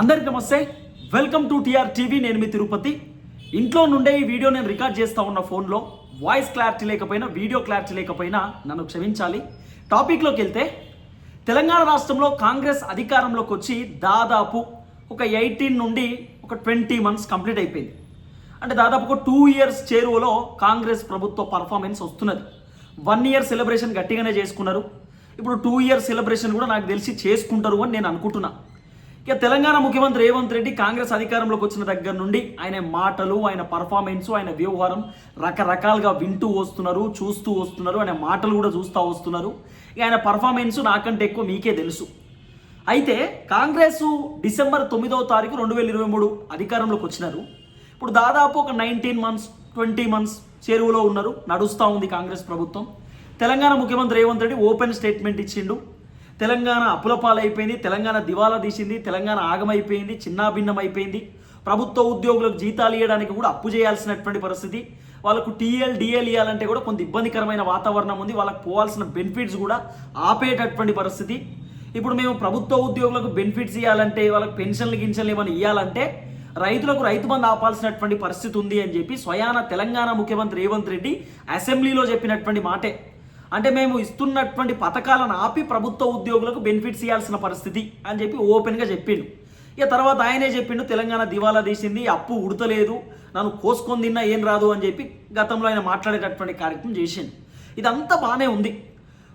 అందరికి నమస్తే. Welcome to TR TV నేను మీ తిరుపతి. ఇంట్లో నుండే ఈ వీడియో నేను రికార్డ్ చేస్తా ఉన్న ఫోన్లో వాయిస్ క్లారిటీ లేకపోయినా వీడియో క్లారిటీ లేకపోయినా నన్ను క్షమించాలి. టాపిక్లోకి వెళ్తే తెలంగాణ రాష్ట్రంలో కాంగ్రెస్ అధికారంలోకి వచ్చి దాదాపు ఒక ఎయిటీన్ నుండి ఒక ట్వంటీ మంత్స్ కంప్లీట్ అయిపోయింది. అంటే దాదాపు ఒక టూ ఇయర్స్ చేరువలో కాంగ్రెస్ ప్రభుత్వ పర్ఫార్మెన్స్ వస్తున్నది. వన్ ఇయర్ సెలబ్రేషన్ గట్టిగానే చేసుకున్నారు. ఇప్పుడు టూ ఇయర్ సెలబ్రేషన్ కూడా నాకు తెలిసి చేసుకుంటారు అని నేను అనుకుంటున్నాను ఇక తెలంగాణ ముఖ్యమంత్రి రేవంత్ రెడ్డి కాంగ్రెస్ అధికారంలోకి వచ్చిన దగ్గర నుండి ఆయన మాటలు ఆయన పర్ఫార్మెన్స్ ఆయన వ్యవహారం రకరకాలుగా వింటూ వస్తున్నారు చూస్తూ వస్తున్నారు ఆయన మాటలు కూడా చూస్తూ వస్తున్నారు. ఇక ఆయన పర్ఫార్మెన్స్ నాకంటే ఎక్కువ మీకే తెలుసు. అయితే కాంగ్రెస్ డిసెంబర్ తొమ్మిదవ తారీఖు రెండు వేల ఇరవై మూడు అధికారంలోకి వచ్చినారు. ఇప్పుడు దాదాపు ఒక నైన్టీన్ మంత్స్ ట్వంటీ మంత్స్ చెరువులో ఉన్నారు నడుస్తూ ఉంది కాంగ్రెస్ ప్రభుత్వం. తెలంగాణ ముఖ్యమంత్రి రేవంత్ రెడ్డి ఓపెన్ స్టేట్మెంట్ ఇచ్చిండు. తెలంగాణ అప్పులపాలైపోయింది తెలంగాణ దివాలా తీసింది తెలంగాణ ఆగమైపోయింది చిన్నాభిన్నం అయిపోయింది ప్రభుత్వ ఉద్యోగులకు జీతాలు ఇవ్వడానికి కూడా అప్పు చేయాల్సినటువంటి పరిస్థితి. వాళ్ళకు టీఎల్ డిఎల్ ఇవ్వాలంటే కూడా కొంత ఇబ్బందికరమైన వాతావరణం ఉంది. వాళ్ళకి పోవాల్సిన బెనిఫిట్స్ కూడా ఆపేటటువంటి పరిస్థితి. ఇప్పుడు మేము ప్రభుత్వ ఉద్యోగులకు బెనిఫిట్స్ ఇవ్వాలంటే వాళ్ళకి పెన్షన్లు గిన్షన్లు ఏమైనా ఇవ్వాలంటే రైతులకు రైతు బంధు ఆపాల్సినటువంటి పరిస్థితి ఉంది అని చెప్పి స్వయాన తెలంగాణ ముఖ్యమంత్రి రేవంత్ రెడ్డి అసెంబ్లీలో చెప్పినటువంటి మాటే. అంటే మేము ఇస్తున్నటువంటి పథకాలను ఆపి ప్రభుత్వ ఉద్యోగులకు బెనిఫిట్స్ ఇవ్వాల్సిన పరిస్థితి అని చెప్పి ఓపెన్గా చెప్పిండు. ఇక తర్వాత ఆయనే చెప్పిండు తెలంగాణ దివాలా తీసింది అప్పు ఉడతలేదు నన్ను కోసుకొని తిన్నా ఏం రాదు అని చెప్పి గతంలో ఆయన మాట్లాడేటటువంటి కార్యక్రమం చేసిండు. ఇదంతా బాగానే ఉంది.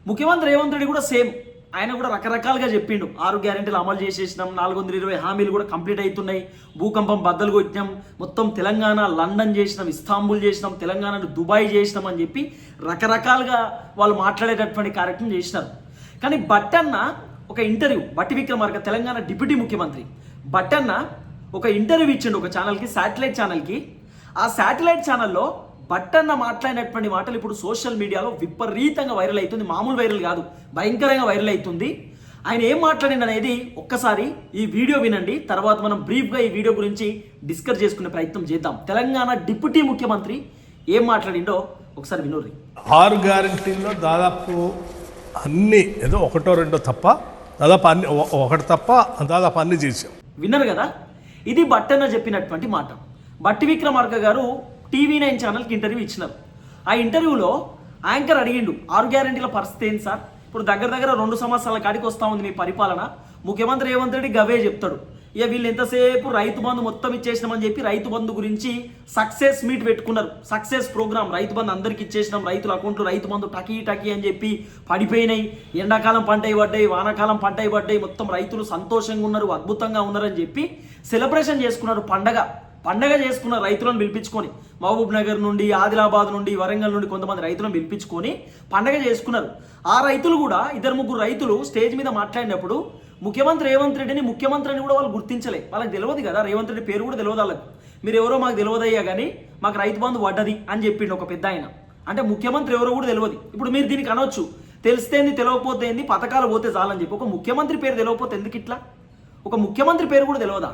ముఖ్యమంత్రి రేవంత్ రెడ్డి కూడా సేమ్. ఆయన కూడా రకరకాలుగా చెప్పిండు. ఆరు గ్యారెంటీలు అమలు చేసేసినాం. నాలుగు వందల ఇరవై హామీలు కూడా కంప్లీట్ అవుతున్నాయి. భూకంపం బద్దలు కొట్టినాం. మొత్తం తెలంగాణ లండన్ చేసినాం ఇస్తాంబుల్ చేసినాం తెలంగాణను దుబాయ్ చేసినాం అని చెప్పి రకరకాలుగా వాళ్ళు మాట్లాడేటటువంటి కార్యక్రమం చేసినారు. కానీ బట్టన్న ఒక ఇంటర్వ్యూ బట్టి విక్రమార్క తెలంగాణ డిప్యూటీ ముఖ్యమంత్రి. బట్టన్న ఒక ఇంటర్వ్యూ ఇచ్చిండు ఒక ఛానల్కి శాటిలైట్ ఛానల్కి. ఆ శాటిలైట్ ఛానల్లో బట్టన్న మాట్లాడినటువంటి మాటలు ఇప్పుడు సోషల్ మీడియాలో విపరీతంగా వైరల్ అవుతుంది. మామూలు వైరల్ కాదు భయంకరంగా వైరల్ అవుతుంది. ఆయన ఏం మాట్లాడింది అనేది ఒక్కసారి ఈ వీడియో వినండి. తర్వాత మనం బ్రీఫ్గా ఈ వీడియో గురించి డిస్కస్ చేసుకునే ప్రయత్నం చేద్దాం. తెలంగాణ డిప్యూటీ ముఖ్యమంత్రి ఏం మాట్లాడిండో ఒకసారి వినోర్రి. ఆరు గ్యారంటీల్లో దాదాపు అన్ని ఏదో ఒకటో రెండో తప్ప దాదాపు అన్ని ఒకటి తప్ప దాదాపు అన్ని చేసాం విన్నారు కదా? ఇది బట్టన్న చెప్పినటువంటి మాట. బట్టి విక్రమార్క గారు టీవీ నైన్ ఛానల్కి ఇంటర్వ్యూ ఇచ్చినారు ఆ ఇంటర్వ్యూలో యాంకర్ అడిగిండు ఆరు గ్యారంటీల పరిస్థితి ఏంటి సార్? ఇప్పుడు దగ్గర దగ్గర రెండు సంవత్సరాల కాడికి వస్తూ ఉంది మీ పరిపాలన. ముఖ్యమంత్రి రేవంత్ రెడ్డి గవే చెప్తాడు ఇక వీళ్ళు ఎంతసేపు రైతు బంధు మొత్తం ఇచ్చేసినామని చెప్పి రైతు బంధు గురించి సక్సెస్ మీట్ పెట్టుకున్నారు. సక్సెస్ ప్రోగ్రామ్ రైతు బంధు అందరికి ఇచ్చేసినాం రైతుల అకౌంట్లు రైతు బంధు టకీ టకీ అని చెప్పి పడిపోయినాయి. ఎండాకాలం పంట పడ్డాయి వానాకాలం పంట పడ్డాయి మొత్తం రైతులు సంతోషంగా ఉన్నారు అద్భుతంగా ఉన్నారని చెప్పి సెలబ్రేషన్ చేసుకున్నారు పండగ. పండగ చేసుకున్న రైతులను పిలిపించుకొని మహబూబ్ నగర్ నుండి ఆదిలాబాద్ నుండి వరంగల్ నుండి కొంతమంది రైతులను పిలిపించుకొని పండగ చేసుకున్నారు. ఆ రైతులు కూడా ఇద్దరు ముగ్గురు రైతులు స్టేజ్ మీద మాట్లాడినప్పుడు ముఖ్యమంత్రి రేవంత్ రెడ్డిని ముఖ్యమంత్రి అని కూడా వాళ్ళు గుర్తించలే. వాళ్ళకి తెలియదు కదా రేవంత్ రెడ్డి పేరు కూడా తెలియదు వాళ్ళకి. మీరు ఎవరో మాకు తెలియదయ్యా కానీ మాకు రైతు బంధు పడ్డది అని చెప్పిండు ఒక పెద్ద ఆయన. అంటే ముఖ్యమంత్రి ఎవరో కూడా తెలియదు. ఇప్పుడు మీరు దీనికి అనొచ్చు. తెలిస్తేంది తెలియకపోతే ఏంది పథకాలు పోతే చాలని చెప్పి. ఒక ముఖ్యమంత్రి పేరు తెలియకపోతే ఎందుకు ఇట్లా ఒక ముఖ్యమంత్రి పేరు కూడా తెలియదా?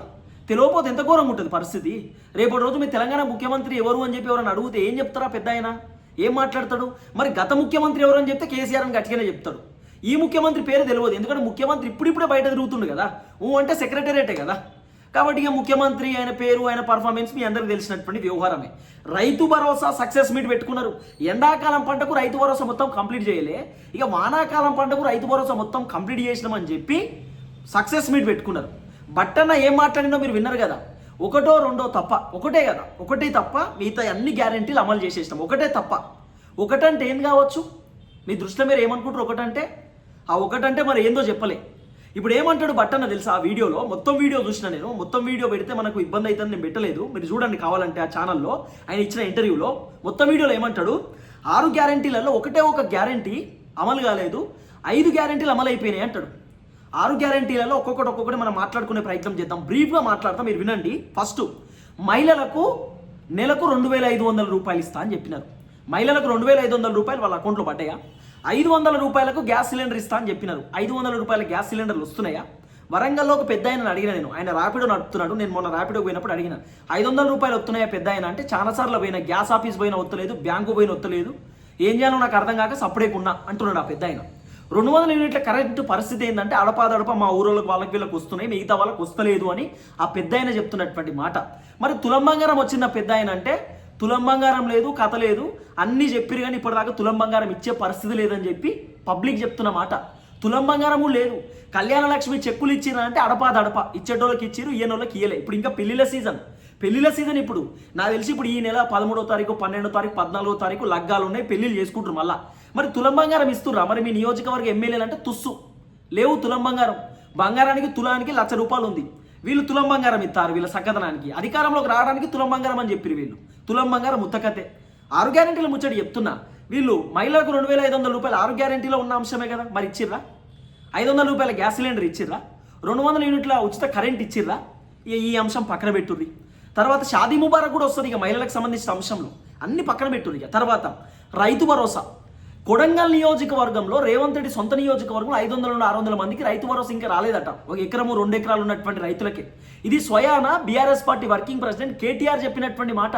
తెలియకపోతే ఎంత ఘోరంగా ఉంటుంది పరిస్థితి? రేపటి రోజు మీ తెలంగాణ ముఖ్యమంత్రి ఎవరు అని చెప్పి ఎవరైనా అడిగితే ఏం చెప్తారా పెద్ద ఆయన? ఏం మాట్లాడతాడు? మరి గత ముఖ్యమంత్రి ఎవరు అని చెప్తే కేసీఆర్ అని గట్టిగానే చెప్తాడు. ఈ ముఖ్యమంత్రి పేరు తెలియదు. ఎందుకంటే ముఖ్యమంత్రి ఇప్పుడిప్పుడే బయట తిరుగుతుండు కదా. ఊ అంటే సెక్రటేరియటే కదా. కాబట్టి ఇక ముఖ్యమంత్రి ఆయన పేరు ఆయన పర్ఫార్మెన్స్ మీ అందరికి తెలిసినటువంటి వ్యవహారమే. రైతు భరోసా సక్సెస్ మీట్ పెట్టుకున్నారు. ఎండాకాలం పంటకు రైతు భరోసా మొత్తం కంప్లీట్ చేయలే. ఇక వానాకాలం పంటకు రైతు భరోసా మొత్తం కంప్లీట్ చేసినామని చెప్పి సక్సెస్ మీట్ పెట్టుకున్నారు. బట్టన ఏం మాట్లాడిందో మీరు విన్నారు కదా. ఒకటో రెండో తప్ప. ఒకటే కదా. ఒకటే తప్ప మిగతా అన్ని గ్యారెంటీలు అమలు చేసేసినాం. ఒకటే తప్ప. ఒకటంటే ఏం కావచ్చు? మీ దృష్టిలో మీరు ఏమనుకుంటారు ఒకటంటే? ఆ ఒకటంటే మరి ఏందో చెప్పలే. ఇప్పుడు ఏమంటాడు బట్టన్న తెలుసా? ఆ వీడియోలో మొత్తం వీడియో చూసిన నేను. మొత్తం వీడియో పెడితే మనకు ఇబ్బంది అవుతుందని నేను పెట్టలేదు. మీరు చూడండి కావాలంటే ఆ ఛానల్లో. ఆయన ఇచ్చిన ఇంటర్వ్యూలో మొత్తం వీడియోలో ఏమంటాడు? ఆరు గ్యారెంటీలలో ఒకటే ఒక గ్యారంటీ అమలు కాలేదు. ఐదు గ్యారెంటీలు అమలు అయిపోయినాయి అంటాడు. ఆరు గ్యారంటీలలో ఒక్కొక్కటి ఒక్కొక్కటి మనం మాట్లాడుకునే ప్రయత్నం చేద్దాం. బ్రీఫ్గా మాట్లాడతాం మీరు వినండి. ఫస్ట్ మహిళలకు నెలకు రెండు వేల ఐదు వందల రూపాయలు ఇస్తా అని చెప్పినారు. మహిళలకు రెండు వేల ఐదు వందల రూపాయలు వాళ్ళ అకౌంట్లో పడ్డాయా? ఐదు వందల రూపాయలకు గ్యాస్ సిలిండర్ ఇస్తా అని చెప్పినారు. ఐదు వందల రూపాయల గ్యాస్ సిలిండర్లు వస్తున్నాయా? వరంగల్లో ఒక పెద్ద ఆయన అడిగిన నేను. ఆయన ర్యాపిడో నడుపుతున్నాడు. నేను మొన్న ర్యాపిడో పోయినప్పుడు అడిగిన. ఐదు వందల రూపాయలు వస్తున్నాయా పెద్ద ఆయన అంటే చాలా సార్లు పోయిన. గ్యాస్ ఆఫీస్ పోయిన వత్తలేదు బ్యాంకు పోయిన వత్తలేదు ఏం చేయాలో నాకు అర్థం కాక సపరేట్ ఉన్నా అంటున్నాడు ఆ పెద్ద ఆయన. రెండు వందల యూనిట్ల కరెంట్ పరిస్థితి ఏంటంటే అడపాదడప మా ఊరోళ్ళకి వాళ్ళకి వీళ్ళకి వస్తున్నాయి మిగతా వాళ్ళకి వస్తలేదు అని ఆ పెద్ద ఆయన చెప్తున్నటువంటి మాట. మరి తులం బంగారం వచ్చిన పెద్ద ఆయన అంటే తులం బంగారం లేదు కథ లేదు అన్నీ చెప్పిరు కానీ ఇప్పటిదాకా తులం బంగారం ఇచ్చే పరిస్థితి లేదని చెప్పి పబ్లిక్ చెప్తున్న మాట. తులం బంగారము లేదు. కళ్యాణ లక్ష్మి చెక్కులు ఇచ్చిరా అంటే అడపా ఇచ్చేటోళ్ళకి ఇచ్చిరు ఈయనోళ్ళకి ఇయ్యలే. ఇప్పుడు ఇంకా పెళ్ళిళ్ళ సీజన్. పెళ్ళిళ్ళ సీజన్ ఇప్పుడు. నాకు తెలిసి ఇప్పుడు ఈ నెల పదమూడో తారీఖు పన్నెండో తారీఖు పద్నాలుగో తారీఖు లగ్గాలు ఉన్నాయి పెళ్ళిళ్ళు చేసుకుంటారు మళ్ళీ. మరి తులం బంగారం ఇస్తుర్రా? మరి మీ నియోజకవర్గ ఎమ్మెల్యేలు అంటే తుస్సు. లేవు తులం బంగారం. బంగారానికి తులానికి లక్ష రూపాయలు ఉంది. వీళ్ళు తులం బంగారం ఇస్తారు వీళ్ళ సక్కదనానికి అధికారంలోకి రావడానికి తులం బంగారం అని చెప్పిరు వీళ్ళు. తులం బంగారం ముత్తకతే ఆరు గ్యారెంటీల ముచ్చటి చెప్తున్నా. వీళ్ళు మహిళలకు రెండు వేల ఐదు వందల రూపాయలు ఆరు గ్యారెంటీలో ఉన్న అంశమే కదా మరి ఇచ్చిర్రా? ఐదు వందల రూపాయల గ్యాస్ సిలిండర్ ఇచ్చిర్రా? రెండు వందల యూనిట్ల ఉచిత కరెంట్ ఇచ్చిర్రా? ఇక ఈ అంశం పక్కన పెట్టుర్రి. తర్వాత షాదీ ముబారక్ కూడా వస్తుంది ఇక మహిళలకు సంబంధించిన అంశంలో. అన్ని పక్కన పెట్టుర్రి ఇక. తర్వాత రైతు భరోసా. కొడంగల్ నియోజకవర్గంలో రేవంత్ రెడ్డి సొంత నియోజకవర్గంలో ఐదు వందల నుండి ఆరు వందల మందికి రైతు భరోసా ఇంకా రాలేదట. ఒక ఎకరము రెండు ఎకరాలు ఉన్నటువంటి రైతులకి. ఇది స్వయాన BRS party working president KTR చెప్పినటువంటి మాట.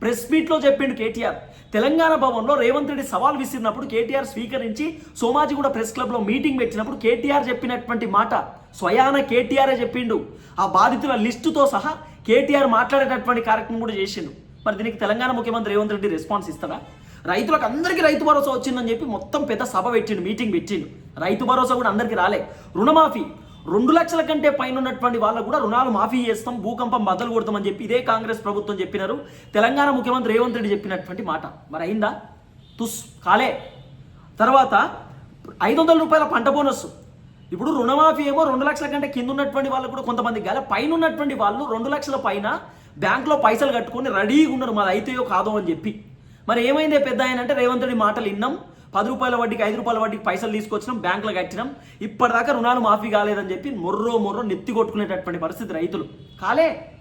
ప్రెస్ మీట్లో చెప్పిండు కేటీఆర్. తెలంగాణ భవన్లో రేవంత్ రెడ్డి సవాల్ విసిరినప్పుడు కేటీఆర్ స్వీకరించి సోమాజిగూడ ప్రెస్ క్లబ్లో మీటింగ్ పెట్టినప్పుడు కేటీఆర్ చెప్పినటువంటి మాట. స్వయాన కేటీఆరే చెప్పిండు. ఆ బాధితుల లిస్టుతో సహా కేటీఆర్ మాట్లాడేటటువంటి కార్యక్రమం కూడా చేసిండు. మరి దీనికి తెలంగాణ ముఖ్యమంత్రి రేవంత్ రెడ్డి రెస్పాన్స్ ఇస్తారా? రైతులకు అందరికీ రైతు భరోసా వచ్చిందని చెప్పి మొత్తం పెద్ద సభ పెట్టిండు మీటింగ్ పెట్టిండు. రైతు భరోసా కూడా అందరికీ రాలే. రుణమాఫీ. రెండు లక్షల కంటే పైన ఉన్నటువంటి వాళ్ళకు కూడా రుణాలు మాఫీ చేస్తాం భూకంపం బద్దలు కొడతామని చెప్పి ఇదే కాంగ్రెస్ ప్రభుత్వం చెప్పినారు. తెలంగాణ ముఖ్యమంత్రి రేవంత్ రెడ్డి చెప్పినటువంటి మాట. మరి అయిందా? తుస్ కాలే. తర్వాత ఐదు వందల రూపాయల పంట బోనస్. ఇప్పుడు రుణమాఫీ ఏమో రెండు లక్షల కంటే కింద ఉన్నటువంటి వాళ్ళు కూడా కొంతమంది గాల పైన ఉన్నటువంటి వాళ్ళు రెండు లక్షల పైన బ్యాంకులో పైసలు కట్టుకొని రెడీగా ఉన్నారు. మాది అయితేయో కాదో అని చెప్పి. మరి ఏమైందే పెద్ద ఆయన అంటే రేవంత్ రెడ్డి మాటలు విన్నాం. పది రూపాయల వడ్డీకి ఐదు రూపాయల వడ్డీకి పైసలు తీసుకొచ్చినాం బ్యాంకులో కట్టినాం. ఇప్పటిదాకా రుణాలు మాఫీ కాలేదని చెప్పి మొర్రో మొర్రో నెత్తి కొట్టుకునేటటువంటి పరిస్థితి రైతులు. కాలే.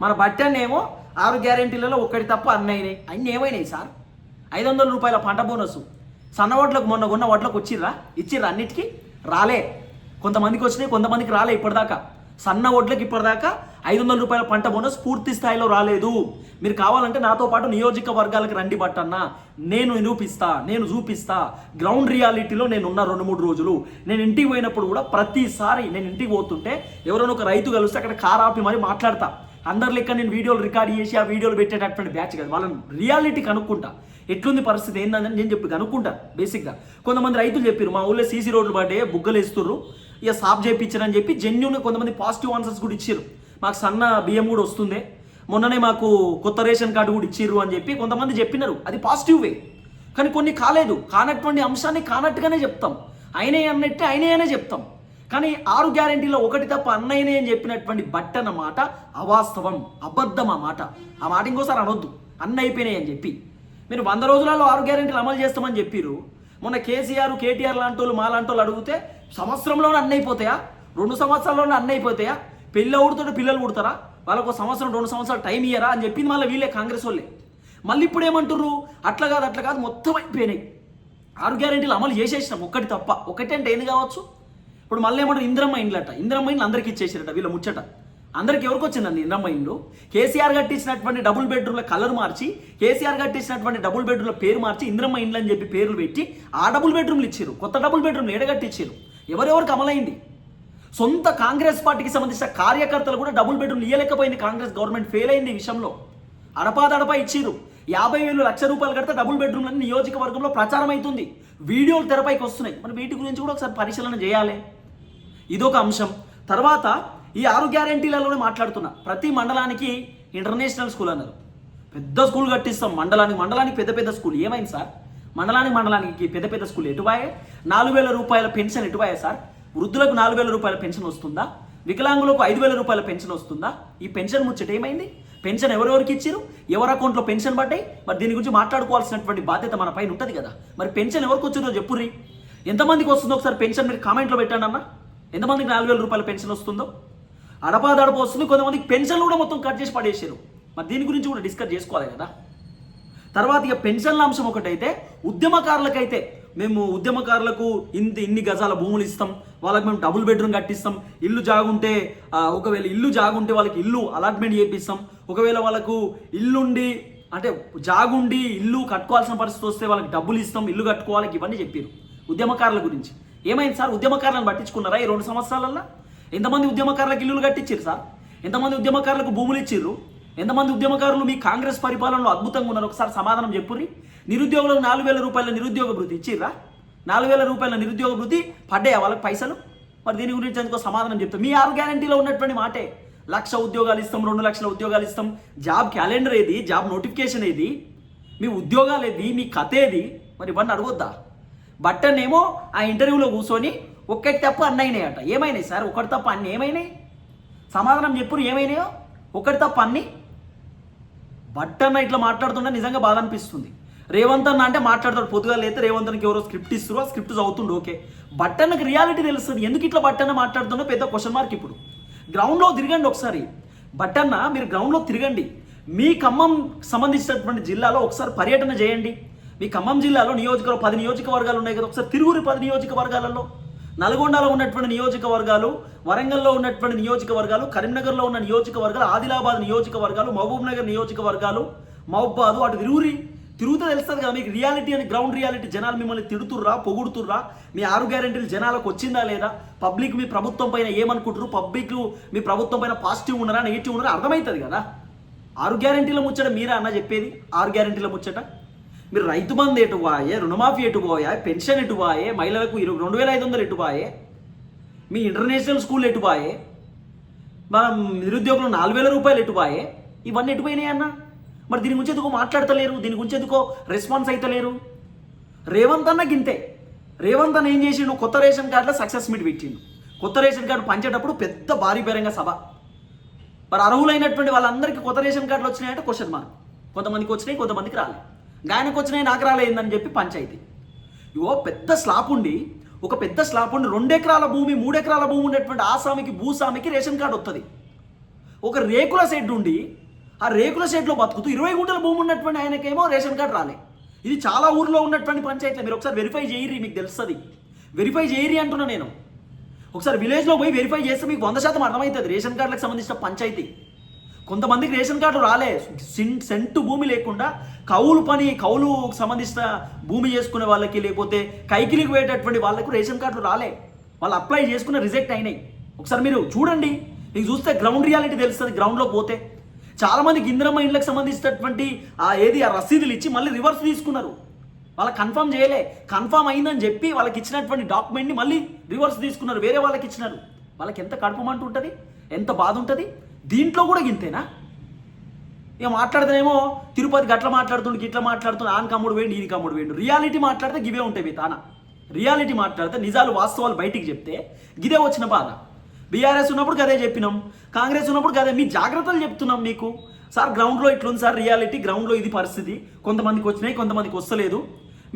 మన బట్టన్నేమో ఆరు గ్యారెంటీలలో ఒక్కటి తప్ప అన్నీ అయినాయి. అన్నీ ఏమైనాయి సార్? ఐదు వందల రూపాయల పంట బోనస్. సన్న వడ్లకు మొన్న కొన్న వడ్లకు వచ్చిర్రా? ఇచ్చిర్రా అన్నిటికీ? రాలే. కొంతమందికి వచ్చినాయి కొంతమందికి రాలే ఇప్పటిదాకా. సన్న ఓట్లకి ఇప్పటిదాకా ఐదు వందల రూపాయల పంట బోనస్ పూర్తి స్థాయిలో రాలేదు. మీరు కావాలంటే నాతో పాటు నియోజకవర్గాలకు రండి బట్టన్న నేను నిరూపిస్తా నేను చూపిస్తా. గ్రౌండ్ రియాలిటీలో నేను ఉన్న రెండు మూడు రోజులు. నేను ఇంటికి పోయినప్పుడు కూడా ప్రతిసారి నేను ఇంటికి పోతుంటే ఎవరైనా ఒక రైతు కలిస్తే అక్కడ కార్ ఆపి మరి మాట్లాడతా. అందరి లెక్క నేను వీడియోలు రికార్డ్ చేసి ఆ వీడియోలు పెట్టేటటువంటి బ్యాచ్ కదా. వాళ్ళని రియాలిటీ కనుక్కుంటా. ఎట్లుంది పరిస్థితి ఏందని నేను చెప్పి కనుక్కుంటా బేసిక్గా. కొంతమంది రైతులు చెప్పారు మా ఊళ్ళో సీసీ రోడ్లు పడ్డే బుగ్గలు వేస్తుర్రు ఇక సాఫ్ చేయించారని చెప్పి జెన్యున్ కొంతమంది పాజిటివ్ ఆన్సర్స్ కూడా ఇచ్చారు మాకు సన్న బియ్యం కూడా వస్తుంది. మొన్ననే మాకు కొత్త రేషన్ కార్డు కూడా ఇచ్చిర్రు అని చెప్పి కొంతమంది చెప్పినారు. అది పాజిటివ్ వే. కానీ కొన్ని కాలేదు. కానటువంటి అంశాన్ని కానట్టుగానే చెప్తాం. అయినే అన్నట్టే అయినే అనే చెప్తాం. కానీ ఆరు గ్యారెంటీలో ఒకటి తప్ప అన్నయ్యనే అని చెప్పినటువంటి బట్ట అన్నమాట అవాస్తవం. అబద్ధం ఆ మాట. ఆ మాట ఇంకోసారి అనొద్దు. అన్న అయిపోయినాయి అని చెప్పి. మీరు వంద రోజులలో ఆరు గ్యారెంటీలు అమలు చేస్తామని చెప్పిరు మొన్న కేసీఆర్ కేటీఆర్ లాంటి వాళ్ళు మా లాంటి వాళ్ళు అడిగితే సంవత్సరంలోనే అన్నీ అయిపోతాయా? రెండు సంవత్సరాల్లోనే అన్నీ అయిపోతాయా? పెళ్ళి ఊడుతుంటే పిల్లలు పుడతారా? వాళ్ళకు ఒక సంవత్సరం రెండు సంవత్సరాలు టైం ఇయ్యరా? అని చెప్పింది మళ్ళీ వీళ్ళే కాంగ్రెస్ వాళ్ళే. మళ్ళీ ఇప్పుడు ఏమంటారు అట్లా కాదు అట్లా కాదు మొత్తం అయిపోయినాయి. ఆరు గ్యారెంటీలు అమలు చేసేసినాం ఒక్కటి తప్ప. ఒకటి అంటే ఏంది కావచ్చు? ఇప్పుడు మళ్ళీ ఏమంటారు? ఇంద్రమ్మ ఇండ్లట. ఇంద్రమ్మ ఇండ్లు అందరికీ ఇచ్చేసారట వీళ్ళ ముచ్చట. అందరికి ఎవరికి వచ్చిందండి ఇంద్రమ్మ ఇండ్లు? కేసీఆర్ కట్టించినటువంటి డబుల్ బెడ్రూమ్ల కలర్ మార్చి కేసీఆర్ కట్టించినటువంటి డబుల్ బెడ్రూమ్ల పేరు మార్చి ఇంద్రమ్మ ఇండ్లు అని చెప్పి పేర్లు పెట్టి ఆ డబుల్ బెడ్రూమ్లు ఇచ్చారు కొత్త డబుల్ బెడ్రూమ్లు ఎడగట్టించారు ఎవరెవరికి అమలైంది సొంత కాంగ్రెస్ పార్టీకి సంబంధించిన కార్యకర్తలు కూడా డబుల్ బెడ్రూమ్ ఇయ్యలేకపోయింది కాంగ్రెస్ గవర్నమెంట్. ఫెయిల్ అయింది ఈ విషయంలో. అడపాదడపా ఇచ్చిర్రు. యాభై వేలు లక్ష రూపాయలు కడితే డబుల్ బెడ్రూమ్లని నియోజకవర్గంలో ప్రచారం అవుతుంది. వీడియోలు తెరపైకి వస్తున్నాయి. మరి వీటి గురించి కూడా ఒకసారి పరిశీలన చేయాలి. ఇదొక అంశం. తర్వాత ఈ ఆరు గ్యారెంటీలలోనే మాట్లాడుతున్నా. ప్రతి మండలానికి ఇంటర్నేషనల్ స్కూల్ అన్నారు. పెద్ద స్కూల్ కట్టిస్తాం. మండలానికి మండలానికి పెద్ద పెద్ద స్కూల్. ఏమైంది సార్? మండలానికి మండలానికి పెద్ద పెద్ద స్కూల్ ఎటువాయే నాలుగు వేల రూపాయల పెన్షన్ ఎటువాయే సార్? వృద్ధులకు నాలుగు వేల రూపాయల పెన్షన్ వస్తుందా? వికలాంగులకు ఐదు వేల రూపాయల పెన్షన్ వస్తుందా? ఈ పెన్షన్ ముచ్చట ఏమైంది? పెన్షన్ ఎవరెవరికి ఇచ్చారు ఎవరి అకౌంట్లో పెన్షన్ పడ్డాయి? మరి దీని గురించి మాట్లాడుకోవాల్సినటువంటి బాధ్యత మన పైన ఉంటుంది కదా. మరి పెన్షన్ ఎవరికి వచ్చిందో చెప్పుర్రి. ఎంతమందికి వస్తుందో ఒకసారి పెన్షన్ మీరు కామెంట్లో పెట్టండి అన్న. ఎంతమందికి నాలుగు వేల రూపాయల పెన్షన్ వస్తుందో? అడపాదడప వస్తుంది కొంతమందికి పెన్షన్లు కూడా మొత్తం కట్ చేసి పడేసారు మరి దీని గురించి కూడా డిస్కస్ చేసుకోవాలి కదా. తర్వాత ఇక పెన్షన్ల అంశం ఒకటైతే ఉద్యమకారులకైతే మేము ఉద్యమకారులకు ఇంత ఇన్ని గజాల భూములు ఇస్తాం వాళ్ళకి మేము డబుల్ బెడ్రూమ్ కట్టిస్తాం ఇల్లు జాగుంటే ఒకవేళ ఇల్లు జాగుంటే వాళ్ళకి ఇల్లు అలాట్మెంట్ చేపిస్తాం ఒకవేళ వాళ్ళకు ఇల్లుండి అంటే జాగుండి ఇల్లు కట్టుకోవాల్సిన పరిస్థితి వస్తే వాళ్ళకి డబ్బులు ఇస్తాం ఇల్లు కట్టుకోవాలి ఇవన్నీ చెప్పారు ఉద్యమకారుల గురించి. ఏమైంది సార్? ఉద్యమకారులను పట్టించుకున్నారా ఈ రెండు సంవత్సరాలల్లో? ఎంతమంది ఉద్యమకారులకు ఇల్లులు కట్టించారు సార్? ఎంతమంది ఉద్యమకారులకు భూములు ఇచ్చిర్రు? ఎంతమంది ఉద్యమకారులు మీ కాంగ్రెస్ పరిపాలనలో అద్భుతంగా ఉన్నారు ఒకసారి సమాధానం చెప్పుర్రి. నిరుద్యోగులకు నాలుగు వేల రూపాయల నిరుద్యోగ భృతి ఇచ్చిర్రా? నాలుగు వేల రూపాయల నిరుద్యోగ భృతి పడ్డాయా వాళ్ళకి పైసలు? మరి దీని గురించి ఎందుకో సమాధానం చెప్తాం. మీ ఆరు గ్యారంటీలో ఉన్నటువంటి మాటే. లక్ష ఉద్యోగాలు ఇస్తాం రెండు లక్షల ఉద్యోగాలు ఇస్తాం. జాబ్ క్యాలెండర్ ఏది? జాబ్ నోటిఫికేషన్ ఏది? మీ ఉద్యోగాలు ఏది? మీ కథ ఏది? మరి ఇవన్నీ అడగొద్దా? బట్టనేమో ఆ ఇంటర్వ్యూలో కూర్చొని ఒక్కటి తప్ప అన్ని ఏమైనాయి సార్? ఒకటి తప్ప అన్ని ఏమైనాయి? సమాధానం చెప్పురు ఏమైనాయో? ఒకటి తప్ప అన్ని? బట్టన్న ఇట్లా మాట్లాడుతుంటే నిజంగా బాధ అనిపిస్తుంది. రేవంత్ అన్న అంటే మాట్లాడతాడు పొద్దుగా లేతే రేవంత్ అన్నకి ఎవరో స్క్రిప్ట్ ఇస్తారు ఆ స్క్రిప్ట్ చదువుతుండు ఓకే. బట్టన్నకి రియాలిటీ తెలుస్తుంది. ఎందుకు ఇట్లా బట్టన్న మాట్లాడుతున్నా పెద్ద క్వశ్చన్ మార్క్ ఇప్పుడు. గ్రౌండ్లో తిరగండి ఒకసారి. బట్టన్న మీరు గ్రౌండ్లో తిరగండి. మీ ఖమ్మం సంబంధించినటువంటి జిల్లాలో ఒకసారి పర్యటన చేయండి. మీ ఖమ్మం జిల్లాలో నియోజకవర్గం పది నియోజకవర్గాలు ఉన్నాయి కదా ఒకసారి తిరుగురి పది నియోజకవర్గాలలో నల్గొండలో ఉన్నటువంటి నియోజకవర్గాలు వరంగల్లో ఉన్నటువంటి నియోజకవర్గాలు కరీంనగర్లో ఉన్న నియోజకవర్గాలు ఆదిలాబాద్ నియోజకవర్గాలు మహబూబ్ నగర్ నియోజకవర్గాలు మహబాదు అటు తిరుగురి తిరుగుతూ తెలుస్తుంది కదా మీకు రియాలిటీ అని గ్రౌండ్ రియాలిటీ. జనాలు మిమ్మల్ని తిడుతుర్రా పొగుడుతుర్రా? మీ ఆరు గ్యారెంటీలు జనాలకు వచ్చిందా లేదా? పబ్లిక్ మీ ప్రభుత్వం పైన ఏమనుకుంటారు పబ్లిక్ మీ ప్రభుత్వం పైన పాజిటివ్ ఉన్నారా నెగిటివ్ ఉన్నారా? అర్థమవుతుంది కదా. ఆరు గ్యారెంటీల ముచ్చట మీరా అన్న చెప్పేది? ఆరు గ్యారెంటీల ముచ్చట? మీరు రైతు బంధు ఎటు పోయే రుణమాఫీ ఎటు పోయా పెన్షన్ ఎటు పోయే మహిళలకు ఇరవై రెండు వేల ఐదు వందలు ఎటు పోయే మీ ఇంటర్నేషనల్ స్కూల్ ఎటు పోయే మా నిరుద్యోగులు నాలుగు వేల రూపాయలు ఎటు పోయే ఇవన్నీ ఎటు పోయినాయి అన్న? మరి దీని గురించి ఎందుకో మాట్లాడతలేరు? దీని గురించి ఎందుకో రెస్పాన్స్ అయితలేరు? రేవంత్ అన్న గింతే. రేవంత్ అన్న ఏం చేసిండు? కొత్త రేషన్ కార్డులో సక్సెస్ మీట్ పెట్టిండు. కొత్త రేషన్ కార్డు పంచేటప్పుడు పెద్ద భారీ బహిరంగ సభ. మరి అర్హులైనటువంటి వాళ్ళందరికీ కొత్త రేషన్ కార్డులు వచ్చినాయంటే క్వశ్చన్ మార్క్ కొంతమందికి వచ్చినాయి కొంతమందికి రాలేదు గాయనకు వచ్చినాయి నాకు రాలేదని చెప్పి పంచాయతీ. ఇవో పెద్ద స్లాప్ ఉండి ఒక పెద్ద స్లాప్ ఉండి రెండెకరాల భూమి మూడెకరాల ఎకరాల భూమి ఉన్నటువంటి ఆసామికి భూస్వామికి రేషన్ కార్డు వస్తుంది ఒక రేకుల షెడ్ ఉండి ఆ రేకుల షెడ్లో బతుకుతూ ఇరవై గుంటల భూమి ఉన్నటువంటి ఆయనకేమో రేషన్ కార్డు రాలే. ఇది చాలా ఊర్లో ఉన్నటువంటి పంచాయతీ మీరు ఒకసారి వెరిఫై చేయరి మీకు తెలుస్తుంది. వెరిఫై చేయరి అంటున్నా నేను. ఒకసారి విలేజ్లో పోయి వెరిఫై చేస్తే మీకు వంద శాతం అర్థమవుతుంది రేషన్ కార్డులకు సంబంధించిన పంచాయతీ. కొంతమందికి రేషన్ కార్డు రాలే. సెంటు భూమి లేకుండా కౌలు పని కౌలు సంబంధించిన భూమి చేసుకునే వాళ్ళకి లేకపోతే కైకిలికి పోయేటటువంటి వాళ్ళకు రేషన్ కార్డులు రాలే. వాళ్ళు అప్లై చేసుకున్న రిజెక్ట్ అయినాయి. ఒకసారి మీరు చూడండి. మీకు చూస్తే గ్రౌండ్ రియాలిటీ తెలుస్తుంది గ్రౌండ్లో పోతే. చాలామందికి ఇందిరమ్మ ఇండ్లకు సంబంధించినటువంటి ఆ ఏది ఆ రసీదులు ఇచ్చి మళ్ళీ రివర్స్ తీసుకున్నారు. వాళ్ళకి కన్ఫర్మ్ చేయలే. కన్ఫర్మ్ అయిందని చెప్పి వాళ్ళకి ఇచ్చినటువంటి డాక్యుమెంట్ని మళ్ళీ రివర్స్ తీసుకున్నారు. వేరే వాళ్ళకి ఇచ్చినారు. వాళ్ళకి ఎంత కడుపుమంటూ ఉంటుంది? ఎంత బాధ ఉంటుంది? దీంట్లో కూడా గింతేనా ఇక మాట్లాడితేనేమో తిరుపతి గట్ల మాట్లాడుతుండు గిట్ల మాట్లాడుతుండు ఆన్ కమ్ముడు వేయండి ఈయన కమ్ముడు వేయండి రియాలిటీ మాట్లాడితే గివే ఉంటాయి తాన? రియాలిటీ మాట్లాడితే నిజాలు వాస్తవాలు బయటికి చెప్తే గిదే వచ్చిన బాధ. బీఆర్ఎస్ ఉన్నప్పుడు గదే చెప్పినాం. కాంగ్రెస్ ఉన్నప్పుడు గదే. మీ జాగ్రత్తలు చెప్తున్నాం మీకు. సార్ గ్రౌండ్లో ఇట్లుంది సార్ రియాలిటీ గ్రౌండ్లో ఇది పరిస్థితి. కొంతమందికి వచ్చినాయి కొంతమందికి వస్తలేదు.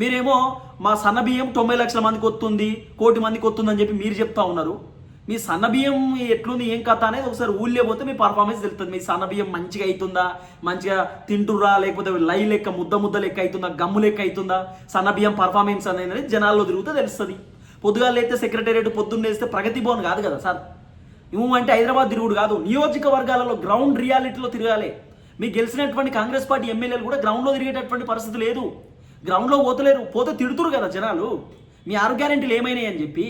మీరేమో మా సన్న బియ్యం తొంభై లక్షల మందికి వస్తుంది కోటి మందికి వస్తుందని చెప్పి మీరు చెప్తా ఉన్నారు. మీ సన్న బియ్యం ఎట్లుంది ఏం కథ అనేది ఒకసారి ఊళ్ళో పోతే మీ పర్ఫార్మెన్స్ తెలుస్తుంది మీ సన్న బియ్యం మంచిగా అవుతుందా మంచిగా తింటుర్రా? లేకపోతే లై లెక్క ముద్ద ముద్ద లెక్క అవుతుందా గమ్ము లెక్క అవుతుందా సన్న బియ్యం పర్ఫార్మెన్స్ అనేది జనాల్లో తిరుగుతే తెలుస్తుంది. పొద్దుగాలు అయితే సెక్రటేరియట్ పొద్దున్న వేస్తే ప్రగతి భవన్ కాదు కదా సార్. ఇవ్వు అంటే హైదరాబాద్ తిరుగుడు కాదు. నియోజకవర్గాలలో గ్రౌండ్ రియాలిటీలో తిరగాలి. మీకు గెలిచినటువంటి కాంగ్రెస్ పార్టీ ఎమ్మెల్యేలు కూడా గ్రౌండ్లో తిరిగేటటువంటి పరిస్థితి లేదు. గ్రౌండ్లో పోతలేరు పోతే తిడుతురు కదా జనాలు. మీ ఆరు గ్యారెంటీలు ఏమైనాయి అని చెప్పి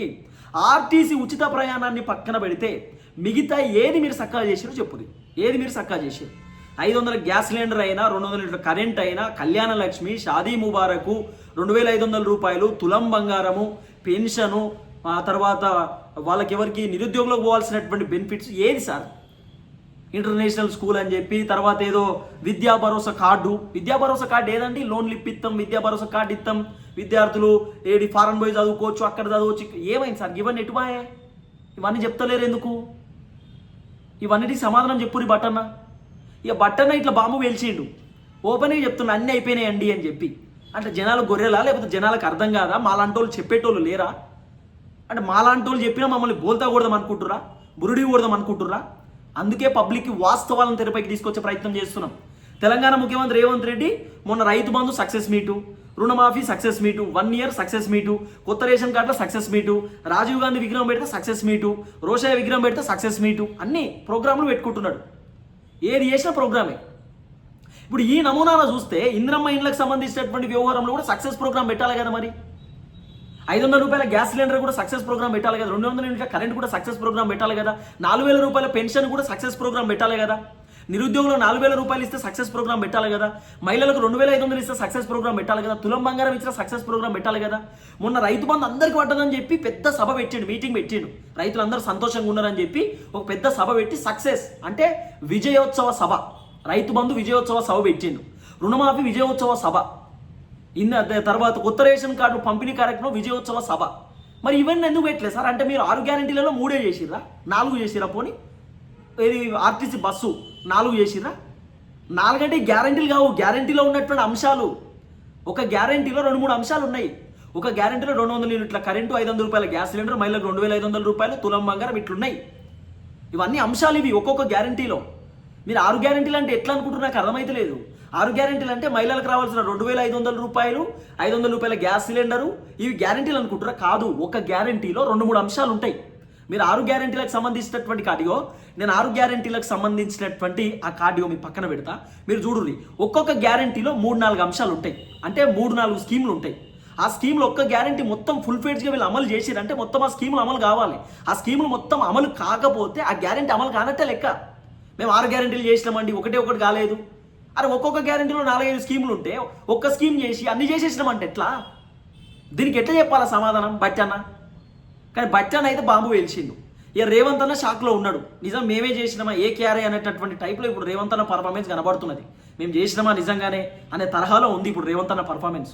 ఆర్టీసీ ఉచిత ప్రయాణాన్ని పక్కన పెడితే మిగతా ఏది మీరు సక్కా చేసారో చెప్పుది. ఏది మీరు సక్కా చేసారు ఐదు వందల గ్యాస్ సిలిండర్ అయినా రెండు వందల లీటర్ కరెంట్ అయినా కళ్యాణ లక్ష్మి షాదీ ముబారకు రెండు వేల ఐదు వందల రూపాయలు తులం బంగారము పెన్షను ఆ తర్వాత వాళ్ళకి ఎవరికి నిరుద్యోగులకు పోవాల్సినటువంటి బెనిఫిట్స్ ఏది సార్? ఇంటర్నేషనల్ స్కూల్ అని చెప్పి తర్వాత ఏదో విద్యా భరోసా కార్డు. విద్యా భరోసా కార్డు ఏదండి? లోన్లు ఇప్పిస్తాం విద్యా భరోసా కార్డు ఇస్తాం విద్యార్థులు ఏడి ఫారెన్ పోయి చదువుకోవచ్చు అక్కడ చదవచ్చు ఏమైంది సార్? ఇవన్నీ ఎటుబాయే ఇవన్నీ చెప్తలేరు ఎందుకు? ఇవన్నిటికి సమాధానం చెప్పురి బట్టన్న. ఇక బట్టన్న ఇట్లా బాంబు వేల్చిండు ఓపెన్గా చెప్తున్నా అన్నీ అయిపోయినాయండి అని చెప్పి. అంటే జనాలు గొర్రెలా? లేకపోతే జనాలకు అర్థం కాదా? మాలాంటోళ్ళు చెప్పేటోళ్ళు లేరా? అంటే మాలాంటి వాళ్ళు చెప్పినా మమ్మల్ని బోల్తా కూడదాం అనుకుంటురా బురుడి కూడదాం అనుకుంటురా అందుకే పబ్లిక్కి వాస్తవాలను తెరపైకి తీసుకొచ్చే ప్రయత్నం చేస్తున్నాం. తెలంగాణ ముఖ్యమంత్రి రేవంత్ రెడ్డి మొన్న రైతు బంధు సక్సెస్ మీటు రుణమాఫీ success meet one year success meet కొత్త రేషన్ కార్డుల సక్సెస్ మీటు రాజీవ్ గాంధీ విగ్రహం పెడితే సక్సెస్ మీటు రోషయ్య విగ్రహం పెడితే సక్సెస్ మీటు అన్ని ప్రోగ్రాంలు పెట్టుకుంటున్నాడు. ఏది చేసిన ప్రోగ్రామే. ఇప్పుడు ఈ నమూనాలో చూస్తే ఇంద్రమ్మ ఇండ్లకు సంబంధించినటువంటి వ్యవహారంలో కూడా సక్సెస్ ప్రోగ్రామ్ పెట్టాలి కదా మరి? ఐదు వందల రూపాయల గ్యాస్ సిలిండర్ కూడా సక్సెస్ ప్రోగ్రామ్ పెట్టాలి కదా. రెండు వందల యూనిట్ల కరెంట్ కూడా సక్సెస్ ప్రోగ్రామ్ పెట్టాలి కదా. నాలుగు వేల రూపాయల పెన్షన్ కూడా సక్సెస్ ప్రోగ్రామ్ పెట్టాలి కదా. నిరుద్యోగులు నాలుగు వేల రూపాయలు ఇస్తే సక్సెస్ ప్రోగ్రామ్ పెట్టాలి కదా. మహిళలకు రెండు వేల ఐదు వందలు ఇస్తే సక్సెస్ ప్రోగ్రామ్ పెట్టాలి కదా. తులం బంగారం ఇచ్చిన సక్సెస్ ప్రోగ్రామ్ పెట్టాలి కదా. మొన్న రైతు బంధు అందరికి పడ్డదని చెప్పి పెద్ద సభ పెట్టిండు మీటింగ్ పెట్టిండు. రైతులందరూ సంతోషంగా ఉన్నారని చెప్పి ఒక పెద్ద సభ పెట్టి సక్సెస్. అంటే విజయోత్సవ సభ. రైతు బంధు విజయోత్సవ సభ పెట్టిండు. రుణమాఫీ విజయోత్సవ సభ. ఇన్న తర్వాత కొత్త రేషన్ కార్డు పంపిణీ కార్యక్రమం విజయోత్సవ సభ. మరి ఇవన్నీ ఎందుకు పెట్టలేదు సార్? అంటే మీరు ఆరు గ్యారంటీలలో మూడే చేసిర్రా? నాలుగు చేసిరా పోనీ? ఇది ఆర్టీసీ బస్సు నాలుగు చేసిరా నాలుగంటే గ్యారంటీలు కావు. గ్యారంటీలో ఉన్నటువంటి అంశాలు. ఒక గ్యారంటీలో రెండు మూడు అంశాలు ఉన్నాయి. ఒక గ్యారంటీలో రెండు వందల యూనిట్ల కరెంటు ఐదు వందల రూపాయల గ్యాస్ సిలిండర్ మహిళలకు రెండు వేల ఐదు వందల రూపాయలు తులం బంగారం ఇట్లున్నాయి. ఇవన్నీ అంశాలు ఇవి ఒక్కొక్క గ్యారంటీలో. మీరు ఆరు గ్యారంటీలు అంటే ఎట్లా అనుకుంటున్నారు నాకు అర్థమైతే లేదు ఆరు గ్యారంటీలు అంటే మహిళలకు రావాల్సిన రెండు వేల ఐదు వందల రూపాయలు ఐదు వందల రూపాయల గ్యాస్ సిలిండరు. ఇవి గ్యారంటీలు అనుకుంటారా కాదు ఒక గ్యారంటీలో రెండు మూడు అంశాలు ఉంటాయి. మీరు ఆరు గ్యారంటీలకు సంబంధించినటువంటి కార్డియో నేను ఆరు గ్యారంటీలకు సంబంధించినటువంటి ఆ కార్డియో మీ పక్కన పెడతా. మీరు చూడండి ఒక్కొక్క గ్యారంటీలో మూడు నాలుగు అంశాలు ఉంటాయి. అంటే మూడు నాలుగు స్కీములు ఉంటాయి. ఆ స్కీమ్లో ఒక్క గ్యారంటీ మొత్తం ఫుల్ ఫేడ్స్గా వీళ్ళు అమలు చేసిరంటే మొత్తం ఆ స్కీములు అమలు కావాలి. ఆ స్కీములు మొత్తం అమలు కాకపోతే ఆ గ్యారంటీ అమలు కానట్టే లెక్క. మేము ఆరు గ్యారంటీలు చేసినామండి ఒకటే ఒకటి కాలేదు. అరే ఒక్కొక్క గ్యారంటీలో నాలుగైదు స్కీములు ఉంటే ఒక్క స్కీమ్ చేసి అన్ని చేసేసినామంటే ఎట్లా? దీనికి ఎట్లా చెప్పాలా సమాధానం బచ్చన్న? కానీ బచ్చన్న అయితే బాంబు వేల్చిండు ఇక రేవంత్ అన్న షాక్లో ఉన్నాడు. నిజం మేమే చేసినామా? ఏ క్యారే అనేటటువంటి టైప్లో ఇప్పుడు రేవంత్ అన్న పర్ఫార్మెన్స్ కనబడుతున్నది. మేము చేసినామా నిజంగానే అనే తరహాలో ఉంది ఇప్పుడు రేవంత్ అన్న పర్ఫార్మెన్స్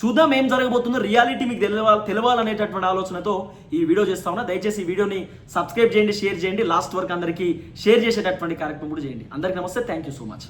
చూద్దాం ఏం జరగబోతుందో రియాలిటీ మీకు తెలియ తెలవాలనేటటువంటి ఆలోచనతో ఈ వీడియో చేస్తా ఉన్నా. దయచేసి ఈ వీడియోని సబ్స్క్రైబ్ చేయండి షేర్ చేయండి. లాస్ట్ వరకు అందరికీ షేర్ చేసేటటువంటి కార్యక్రమం కూడా చేయండి. అందరికీ నమస్తే. Thank you so much